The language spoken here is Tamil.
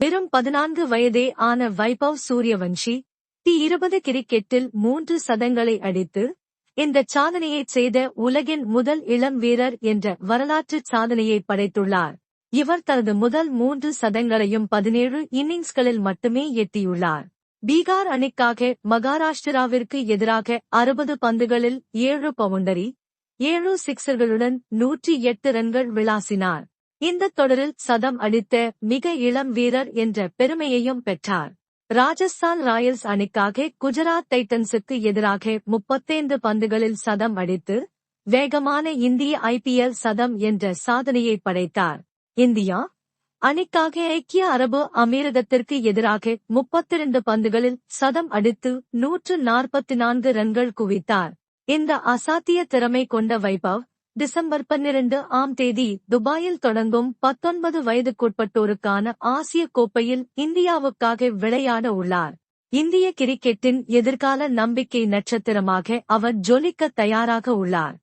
வெறும் பதினான்கு வயதே ஆன வைபவ் சூரியவன்ஷி டி இருபது கிரிக்கெட்டில் மூன்று சதங்களை அடித்து இந்த சாதனையை செய்த உலகின் முதல் இளம் வீரர் என்ற வரலாற்று சாதனையை படைத்துள்ளார். இவர் தனது முதல் மூன்று சதங்களையும் பதினேழு இன்னிங்ஸ்களில் மட்டுமே எட்டியுள்ளார். பீகார் அணிக்காக மகாராஷ்டிராவிற்கு எதிராக அறுபது பந்துகளில் ஏழு பவுண்டரி ஏழு சிக்சர்களுடன் நூற்றி எட்டு ரன்கள் விளாசினார். இந்த தொடரில் சதம் அடித்த மிக இளம் வீரர் என்ற பெருமையையும் பெற்றார். ராஜஸ்தான் ராயல்ஸ் அணிக்காக குஜராத் டைட்டன்ஸுக்கு எதிராக முப்பத்தைந்து பந்துகளில் சதம் அடித்து வேகமான இந்திய ஐபிஎல் சதம் என்ற சாதனையை படைத்தார். இந்தியா அணிக்காக ஐக்கிய அரபு அமீரகத்திற்கு எதிராக முப்பத்திரண்டு பந்துகளில் சதம் அடித்து நூற்று நாற்பத்தி நான்கு ரன்கள் குவித்தார். இந்த அசாத்திய திறமை கொண்ட வைபவ் டிசம்பர் பன்னிரண்டு ஆம் தேதி துபாயில் தொடங்கும் பத்தொன்பது வயதுக்குட்பட்டோருக்கான ஆசிய கோப்பையில் இந்தியாவுக்காக விளையாட உள்ளார். இந்திய கிரிக்கெட்டின் எதிர்கால நம்பிக்கை நட்சத்திரமாக அவர் ஜொலிக்க தயாராக உள்ளார்.